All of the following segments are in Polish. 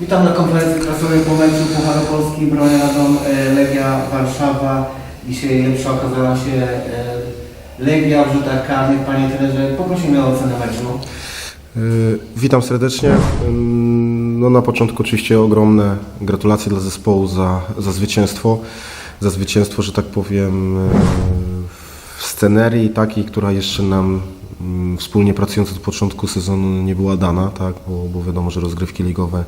Witam na konferencji prasowej po meczu Pucharu Polski Broń Radom e, Legia Warszawa. Dzisiaj lepsza okazała się e, Legia w rzutach karnych. Panie trenerze, poprosimy o ocenę meczu. Y, Witam serdecznie. No na początku oczywiście ogromne gratulacje dla zespołu za, za zwycięstwo. Za zwycięstwo, że tak powiem, w scenerii takiej, która jeszcze nam ym, wspólnie pracując od początku sezonu nie była dana, tak? bo, bo wiadomo, że rozgrywki ligowe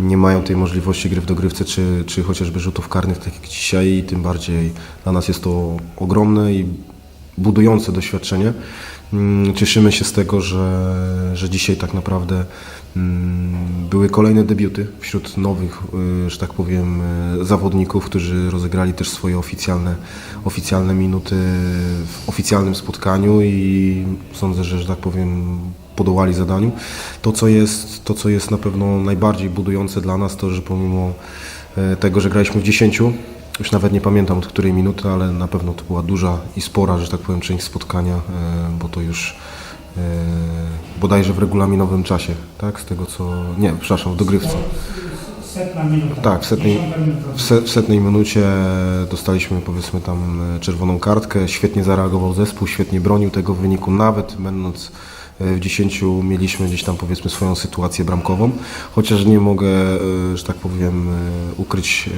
nie mają tej możliwości gry w dogrywce, czy, czy chociażby rzutów karnych, tak jak dzisiaj i tym bardziej dla nas jest to ogromne i budujące doświadczenie. Mm, Cieszymy się z tego, że, że dzisiaj tak naprawdę mm, były kolejne debiuty wśród nowych, y, że tak powiem, y, zawodników, którzy rozegrali też swoje oficjalne, oficjalne minuty w oficjalnym spotkaniu i sądzę, że, że tak powiem, podołali zadaniu. To co, jest, to, co jest na pewno najbardziej budujące dla nas, to że pomimo e, tego, że graliśmy w 10, już nawet nie pamiętam od której minuty, ale na pewno to była duża i spora, że tak powiem, część spotkania, e, bo to już e, bodajże w regulaminowym czasie, tak? Z tego co. Nie, przepraszam, w dogrywce. Tak, w setnej, w, se, w setnej minucie dostaliśmy powiedzmy tam e, czerwoną kartkę. Świetnie zareagował zespół, świetnie bronił tego wyniku, nawet będąc e, w 10 mieliśmy gdzieś tam powiedzmy swoją sytuację bramkową, chociaż nie mogę, e, że tak powiem, e, ukryć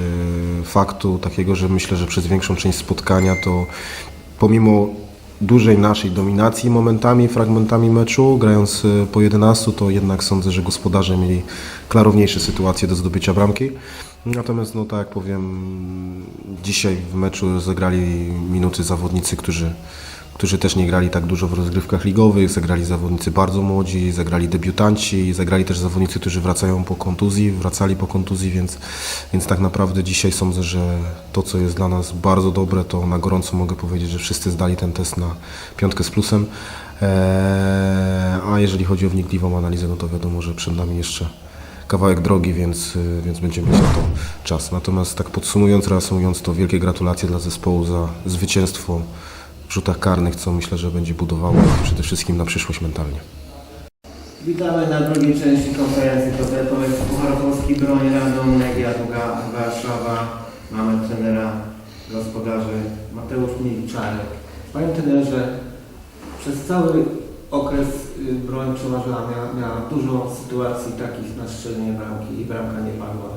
e, faktu takiego, że myślę, że przez większą część spotkania to pomimo dużej naszej dominacji momentami, fragmentami meczu, grając po 11, to jednak sądzę, że gospodarze mieli klarowniejsze sytuacje do zdobycia bramki. Natomiast, no tak jak powiem, dzisiaj w meczu zagrali minuty zawodnicy, którzy, którzy też nie grali tak dużo w rozgrywkach ligowych, zagrali zawodnicy bardzo młodzi, zagrali debiutanci, zagrali też zawodnicy, którzy wracają po kontuzji, wracali po kontuzji, więc, więc tak naprawdę dzisiaj sądzę, że to, co jest dla nas bardzo dobre, to na gorąco mogę powiedzieć, że wszyscy zdali ten test na piątkę z plusem. Eee, a jeżeli chodzi o wnikliwą analizę, no to wiadomo, że przed nami jeszcze kawałek drogi, więc, y, więc będziemy mieć na to czas. Natomiast tak podsumując, reasumując, to wielkie gratulacje dla zespołu za zwycięstwo rzutach karnych, co myślę, że będzie budowało przede wszystkim na przyszłość mentalnie. Witamy na drugiej części konferencji prasowej Pucharu Polski Broń Radom Legia Długa Warszawa. Mamy trenera gospodarzy Mateusz Milczarek. Panie trenerze, przez cały okres y, broń przeważyła, miała, miała dużo sytuacji takich na strzelenie bramki i bramka nie padła.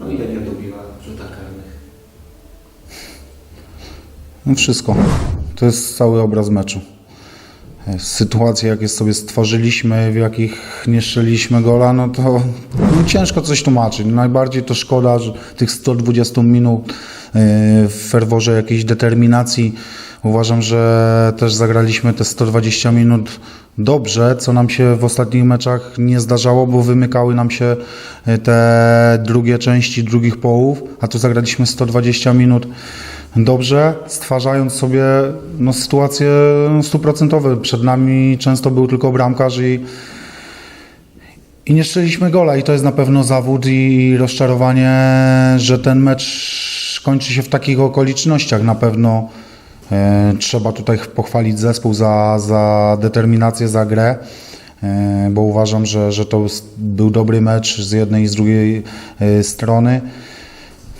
No i Legia dobiła w rzutach karnych. No wszystko. To jest cały obraz meczu. Sytuacje, jakie sobie stworzyliśmy, w jakich nie strzeliliśmy gola, no to no ciężko coś tłumaczyć. Najbardziej to szkoda, że tych 120 minut yy, w ferworze jakiejś determinacji. Uważam, że też zagraliśmy te 120 minut dobrze, co nam się w ostatnich meczach nie zdarzało, bo wymykały nam się yy, te drugie części drugich połów, a tu zagraliśmy 120 minut dobrze, stwarzając sobie no, sytuacje stuprocentowe. Przed nami często był tylko bramkarz i, i nie strzeliliśmy gola i to jest na pewno zawód i rozczarowanie, że ten mecz kończy się w takich okolicznościach. Na pewno e, trzeba tutaj pochwalić zespół za, za determinację, za grę. e, Bo uważam, że, że to był dobry mecz z jednej i z drugiej e, strony.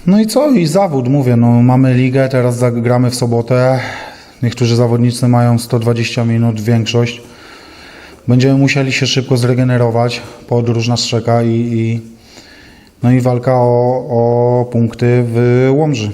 No i co? I zawód, mówię, no mamy ligę, teraz zagramy w sobotę. Niektórzy zawodnicy mają 120 minut, większość. Będziemy musieli się szybko zregenerować, podróż nas czeka i, i, no i walka o, o punkty w Łomży.